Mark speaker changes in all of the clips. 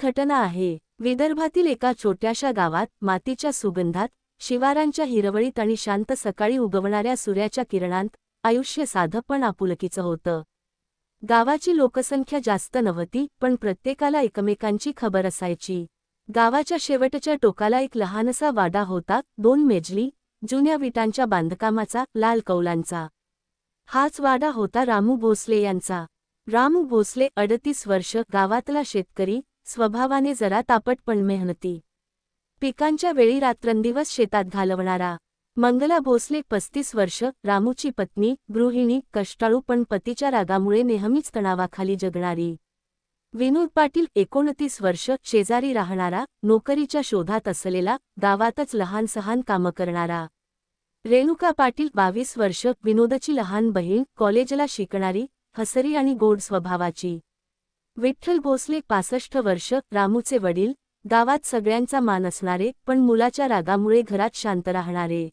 Speaker 1: घटना आहे. विदर्भातील एका छोट्याशा गावात मातीच्या सुगंधात शिवारांच्या हिरवळीत आणि शांत सकाळी उगवणाऱ्या सूर्याच्या किरणांत आयुष्य साधं पण आपुलकीचं होतं. गावाची लोकसंख्या जास्त नव्हती पण प्रत्येकाला एकमेकांची खबर असायची. गावाच्या शेवटच्या टोकाला एक लहानसा वाडा होता दोन मेजली जुन्या विटांच्या बांधकामाचा लाल कौलांचा. हाच वाडा होता रामू भोसले यांचा. रामू भोसले अडतीस वर्ष गावातला शेतकरी स्वभावाने जरा तापट पण मेहनती. पिकांच्या वेळी रात्रंदिवस शेतात घालवणारा. मंगला भोसले पस्तीस वर्ष रामूची पत्नी गृहिणी कष्टाळू पण पतीच्या रागामुळे नेहमीच तणावाखाली जगणारी. विनोद पाटील एकोणतीस वर्ष शेजारी राहणारा नोकरीच्या शोधात असलेला गावातच लहान सहान कामं करणारा. रेणुका पाटील बावीस वर्ष विनोदची लहान बहीण कॉलेजला शिकणारी हसरी आणि गोड स्वभावाची. विठ्ठल भोसले पासष्ट वर्ष रामूचे वडील गावात सगळ्यांचा मान असणारे पण मुलाच्या रागामुळे घरात शांत राहणारे.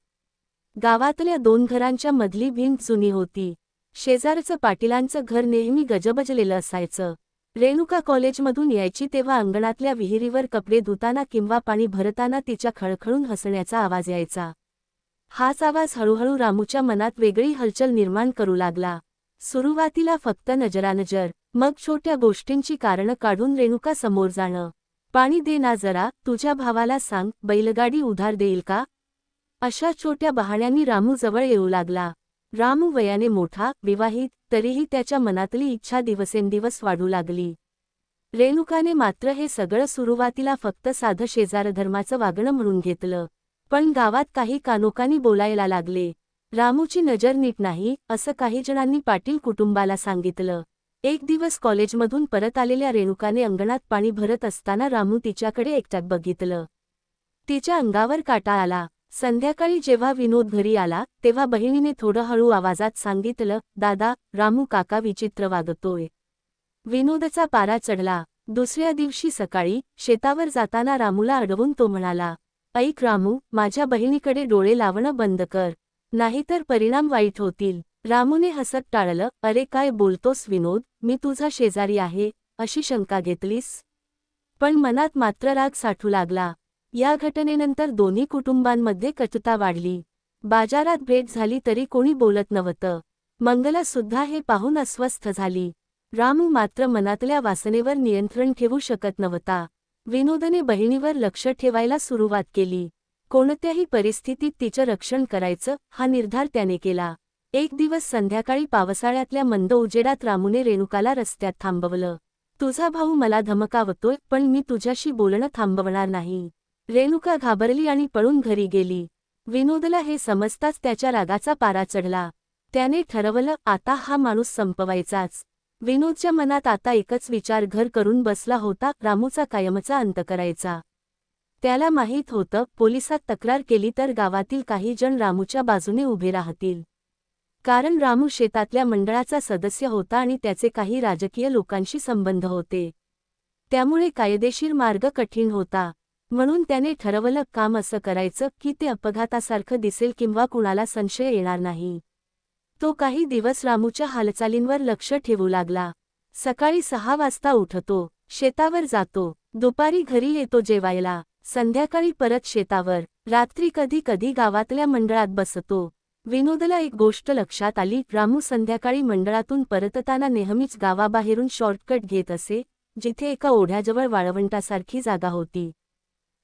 Speaker 1: गावातल्या दोन घरांच्या मधली भिंत जुनी होती. शेजारचं पाटीलांचं घर नेहमी गजबजलेलं असायचं. रेणुका कॉलेजमधून यायची तेव्हा अंगणातल्या विहिरीवर कपडे धुताना किंवा पाणी भरताना तिच्या खळखळून हसण्याचा आवाज यायचा. हाच आवाज हळूहळू रामूच्या मनात वेगळी हलचल निर्माण करू लागला. सुरुवातीला फक्त नजरानजर मग छोट्या गोष्टींची कारणं काढून रेणुका समोर जाणं. पाणी दे ना जरा तुझ्या भावाला सांग बैलगाडी उधार देईल का? अशा छोट्या बहाण्यांनी रामू जवळ येऊ लागला. रामू वयाने मोठा विवाहित तरीही त्याच्या मनातली इच्छा दिवसेंदिवस वाढू लागली. रेणुकाने मात्र हे सगळं सुरुवातीला फक्त साधं शेजारधर्माचं वागणं म्हणून घेतलं. पण गावात काही कानोकानी बोलायला लागले. रामूची नजर नीट नाही असं काही जणांनी पाटील कुटुंबाला सांगितलं. एक दिवस कॉलेजमधून परत आलेल्या रेणुकाने अंगणात पाणी भरत असताना रामू तिच्याकडे एकट्यात बघितलं. तिच्या अंगावर काटा आला. संध्याकाळी जेव्हा विनोद घरी आला तेव्हा बहिणीने थोडं हळू आवाजात सांगितलं दादा रामू काका विचित्र वागतोय. विनोदचा पारा चढला. दुसऱ्या दिवशी सकाळी शेतावर जाताना रामूला अडवून तो म्हणाला ऐक रामू माझ्या बहिणीकडे डोळे लावणं बंद कर. नाहीतर परिणाम वाईट होतील. रामूने हसत टाळलं अरे काय बोलतोस विनोद? मी तुझा शेजारी आहे अशी शंका घेतलीस? पण मनात मात्र राग साठू लागला. या घटनेनंतर दोन्ही कुटुंबांमध्ये कटुता वाढली. बाजारात भेट झाली तरी कोणी बोलत नव्हतं. मंगला सुद्धा हे पाहून अस्वस्थ झाली. रामू मात्र मनातल्या वासनेवर नियंत्रण ठेवू शकत नव्हता. विनोदने बहिणीवर लक्ष ठेवायला सुरुवात केली. कोणत्याही परिस्थितीत तिचं रक्षण करायचं हा निर्धार त्याने केला. एक दिवस संध्याकाळी पावसाळ्यातल्या मंद उजेडात रामूने रेणुकाला रस्त्यात थांबवलं. तुझा भाऊ मला धमकावतोय पण मी तुझ्याशी बोलणं थांबवणार नाही. रेणुका घाबरली आणि पळून घरी गेली. विनोदला हे समजताच त्याच्या रागाचा पारा चढला. त्याने ठरवलं आता हा माणूस संपवायचाच. विनोदच्या मनात आता एकच विचार घर करून बसला होता रामूचा कायमचा अंत करायचा. त्याला माहीत होतं पोलिसात तक्रार केली तर गावातील काही जण रामूच्या बाजूने उभे राहतील. कारण रामू शेतातल्या मंडळाचा सदस्य होता आणि त्याचे काही राजकीय लोकांशी संबंध होते. त्यामुळे कायदेशीर मार्ग कठीण होता. म्हणून त्याने ठरवलं काम असं करायचं की ते अपघातासारखं दिसेल किंवा कुणाला संशय येणार नाही. तो काही दिवस रामूच्या हालचालींवर लक्ष ठेवू लागला. सकाळी सहा वाजता उठतो शेतावर जातो दुपारी घरी येतो जेवायला संध्याकाळी परत शेतावर रात्री कधी कधी गावातल्या मंडळात बसतो. विनोदला एक गोष्ट लक्षात आली रामू संध्याकाळी मंडळातून परतताना नेहमीच गावाबाहेरून शॉर्टकट घेत असे जिथे एका ओढ्याजवळ वाळवंटासारखी जागा होती.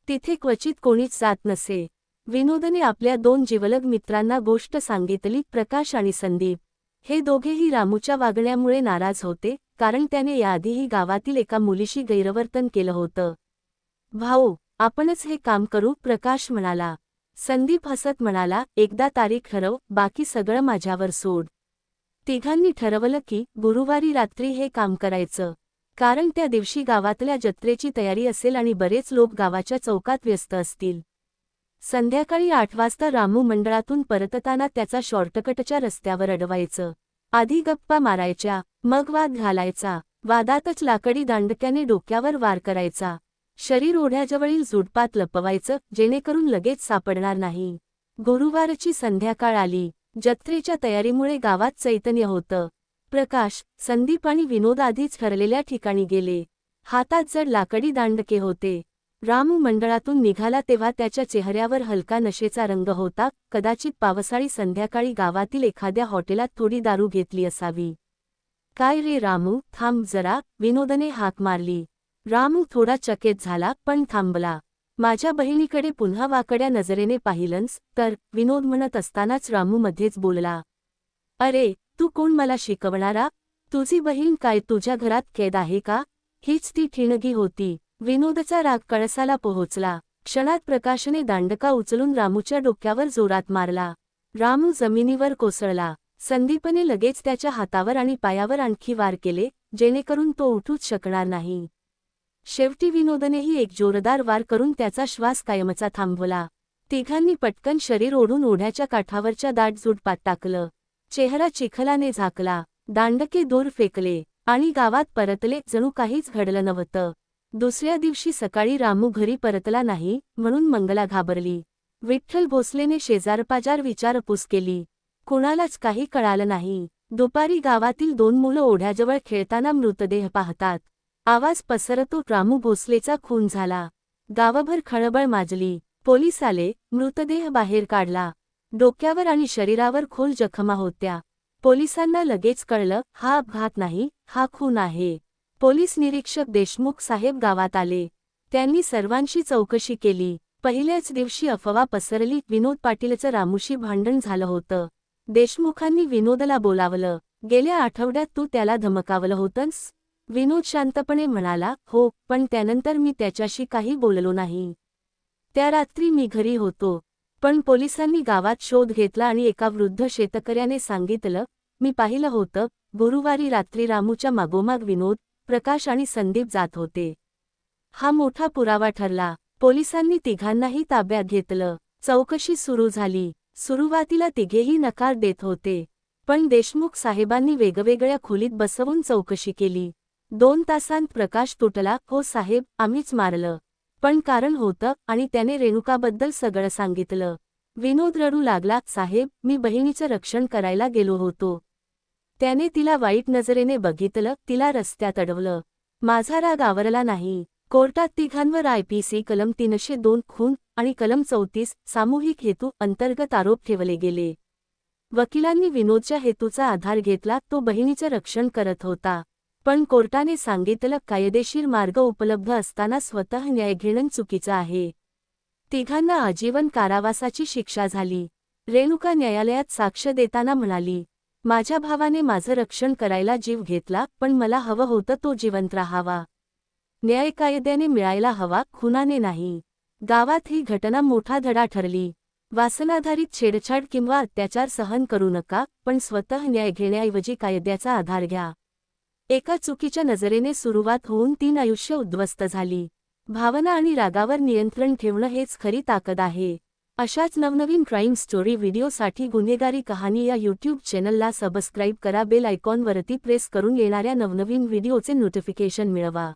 Speaker 1: तिथे क्वचित कोणीच जात नसे. विनोदने आपल्या दोन जिवलग मित्रांना गोष्ट सांगितली प्रकाश आणि संदीप. हे दोघेही रामूच्या वागण्यामुळे नाराज होते कारण त्याने याआधीही गावातील एका मुलीशी गैरवर्तन केलं होतं. भाऊ आपणच हे काम करू प्रकाश म्हणाला. संदीप हसत म्हणाला एकदा तारीख ठरव बाकी सगळं माझ्यावर सोड. तिघांनी ठरवलं की गुरुवारी रात्री हे काम करायचं. कारण त्या दिवशी गावातल्या जत्रेची तयारी असेल आणि बरेच लोक गावाच्या चौकात व्यस्त असतील. संध्याकाळी आठ वाजता रामू मंडळातून परतताना त्याचा शॉर्टकटच्या रस्त्यावर अडवायचं. आधी गप्पा मारायच्या मग वाद घालायचा वादातच लाकडी दांडक्याने डोक्यावर वार करायचा. शरीर ओढ्याजवळील झुडपात लपवायचं जेणेकरून लगेच सापडणार नाही. गुरुवारची संध्याकाळ आली. जत्रेच्या तयारीमुळे गावात चैतन्य होतं. प्रकाश संदीप आणि विनोद आधीच ठरलेल्या ठिकाणी गेले. हातात जड लाकडी दांडके होते. रामू मंडळातून निघाला तेव्हा त्याच्या चेहऱ्यावर हलका नशेचा रंग होता. कदाचित पावसाळी संध्याकाळी गावातील एखाद्या हॉटेलात थोडी दारू घेतली असावी. काय रे रामू थांब जरा विनोदने हाक मारली. रामू थोडा चकित झाला पण थांबला. माझ्या बहिणीकडे पुन्हा वाकड्या नजरेने पाहिलंस तर विनोद म्हणत असतानाच रामू मध्येच बोलला. अरे तू कोण मला शिकवणारा? तुझी बहीण काय तुझ्या घरात कैद आहे का? हीच ती ठिणगी होती. विनोदचा राग कळसाला पोहोचला. क्षणात प्रकाशने दांडका उचलून रामूच्या डोक्यावर जोरात मारला. रामू जमिनीवर कोसळला. संदीपने लगेच त्याच्या हातावर आणि पायावर आणखी वार केले जेणेकरून तो उठूच शकणार नाही. शेवटी विनोदनेही एक जोरदार वार करून त्याचा श्वास कायमचा थांबवला. तिघांनी पटकन शरीर ओढून ओढ्याच्या काठावरच्या दाट झुटपात टाकलं. चेहरा चिखलाने झाकला. दांडके दूर फेकले आणि गावात परतले जणू काहीच घडलं नव्हतं. दुसऱ्या दिवशी सकाळी रामू घरी परतला नाही म्हणून मंगला घाबरली. विठ्ठल भोसलेने शेजारपाजार विचारपूस केली. कुणालाच काही कळालं नाही. दुपारी गावातील दोन मुलं ओढ्याजवळ खेळताना मृतदेह पाहतात. आवाज पसरतो. रामू भोसलेचा खून झाला. गावभर खळबळ माजली. पोलीस आले मृतदेह बाहेर काढला. डोक्यावर आणि शरीरावर खोल जखमा होत्या. पोलिसांना लगेच कळलं हा अपघात नाही हा खून आहे. पोलीस निरीक्षक देशमुख साहेब गावात आले. त्यांनी सर्वांशी चौकशी केली. पहिल्याच दिवशी अफवा पसरली. विनोद पाटीलचं रामूशी भांडण झालं होतं. देशमुखांनी विनोदला बोलावलं. गेल्या आठवड्यात तू त्याला धमकावलं होतंस? विनोद शांतपणे म्हणाला हो पण त्यानंतर मी त्याच्याशी काही बोललो नाही. त्या रात्री मी घरी होतो पण पोलिसांनी गावात शोध घेतला आणि एका वृद्ध शेतकऱ्याने सांगितलं मी पाहिलं होतं गुरुवारी रात्री रामूच्या मागोमाग विनोद प्रकाश आणि संदीप जात होते. हा मोठा पुरावा ठरला. पोलिसांनी तिघांनाही ताब्यात घेतलं. चौकशी सुरू झाली. सुरुवातीला तिघेही नकार देत होते पण देशमुख साहेबांनी वेगवेगळ्या खोलीत बसवून चौकशी केली. दोन तासांत प्रकाश तुटला हो साहेब आम्हीच मारलं. पण कारण होतं आणि त्याने रेणुकाबद्दल सगळं सांगितलं. विनोद रडू लागला साहेब मी बहिणीचं रक्षण करायला गेलो होतो. त्याने तिला वाईट नजरेने बघितलं तिला रस्त्यात अडवलं. माझा राग आवरला नाही. कोर्टात तिघांवर आयपीसी कलम तीनशे दोन खून आणि कलम चौतीस सामूहिक हेतू अंतर्गत आरोप ठेवले गेले. वकिलांनी विनोदच्या हेतूचा आधार घेतला तो बहिणीचं रक्षण करत होता. पण कोर्टाने सांगितलं कायदेशीर मार्ग उपलब्ध असताना स्वतः न्याय घेणं चुकीचं आहे. तिघांना आजीवन कारावासाची शिक्षा झाली. रेणुका न्यायालयात साक्ष देताना म्हणाली माझ्या भावाने माझं रक्षण करायला जीव घेतला पण मला हवं होतं तो जिवंत राहावा. न्याय कायद्याने मिळायला हवा खुनाने नाही. गावात ही घटना मोठा धडा ठरली. वासनाधारित छेडछाड किंवा अत्याचार सहन करू नका पण स्वतः न्याय घेण्याऐवजी कायद्याचा आधार घ्या. एका चुकीच्या नजरेने सुरुवात होऊन तीन आयुष्य उद्ध्वस्त झाली. भावना आणि रागावर नियंत्रण ठेवणं हेच खरी ताकद आहे. अशाच नवनवीन क्राईम स्टोरी व्हिडिओसाठी गुन्हेगारी कहाणी या यूट्यूब चॅनलला सबस्क्राईब करा बेल आयकॉनवरती प्रेस करून येणाऱ्या नवनवीन व्हिडिओचे नोटिफिकेशन मिळवा.